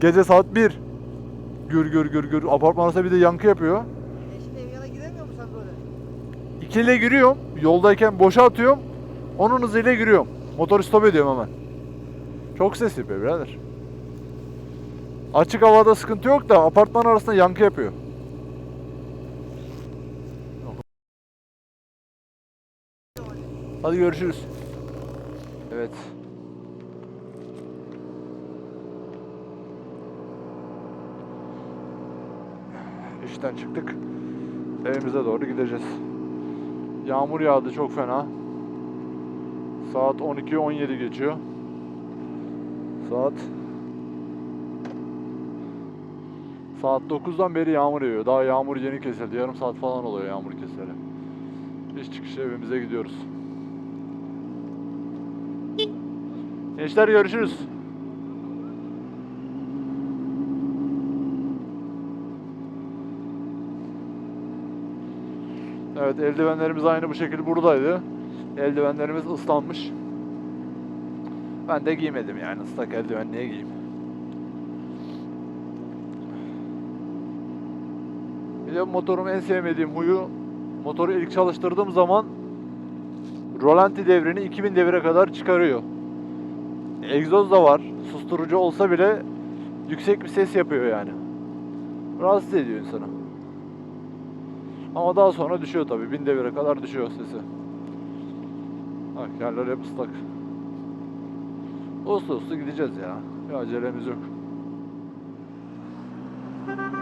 Gece saat 1. Gür gür gür gür. Apartman arasında bir de yankı yapıyor. Eşin ev yana giremiyor mu sen böyle? İkiyle giriyorum. Yoldayken boşa atıyorum. Onun hızıyla giriyorum. Motoru stop ediyorum hemen. Çok ses yapıyor birader. Açık havada sıkıntı yok da apartman arasında yankı yapıyor. Hadi görüşürüz. Evet. İşten çıktık. Evimize doğru gideceğiz. Yağmur yağdı çok fena. Saat 12-17 geçiyor. Saat Saat 9'dan beri yağmur yağıyor. Daha yağmur yeni kesildi. Yarım saat falan oluyor yağmur keseli. İş çıkışı evimize gidiyoruz. Gençler görüşürüz. Evet eldivenlerimiz aynı bu şekilde buradaydı. Eldivenlerimiz ıslanmış. Ben de giymedim yani ıslak eldiven niye giyeyim? Bir de motorum en sevmediğim huyu motoru ilk çalıştırdığım zaman rolanti devrini 2000 devire kadar çıkarıyor. Egzoz da var. Susturucu olsa bile yüksek bir ses yapıyor yani. Rahatsız ediyor insanı. Ama daha sonra düşüyor tabii. 1000 devire kadar düşüyor sesi. Bak yerler hep ıslak. Uslu uslu gideceğiz ya. Bir acelemiz yok.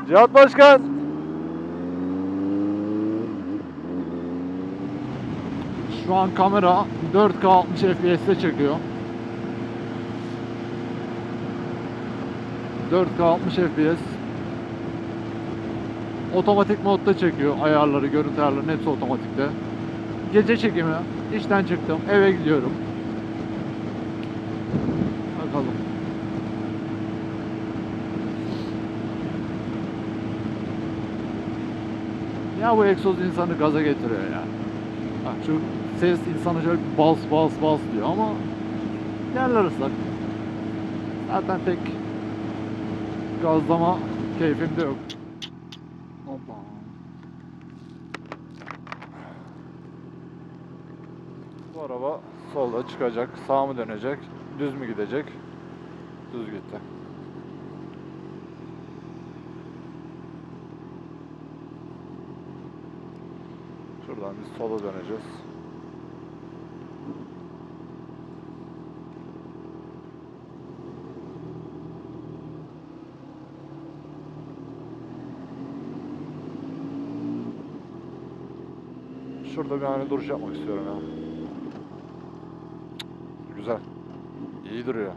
Cihat Başkan! Şu an kamera 4K 60 FPS'te çekiyor. 4K 60 FPS. Otomatik modda çekiyor ayarları, görüntü ayarları hepsi otomatikte. Gece çekimi. işten çıktım, eve gidiyorum. Bakalım. Ya bu egzoz insanı gaza getiriyor ya. Bak şu ses insanı şöyle bas bas bas diyor ama yerler ıslak. Zaten pek gazlama keyfim de yok. Hoppa. Bu araba solda çıkacak. Sağ mı dönecek? Düz mü gidecek? Düz gitti. Şuradan biz sola döneceğiz. Şurada bir ani duruş yapmak istiyorum ya. Cık, Güzel. İyi duruyor.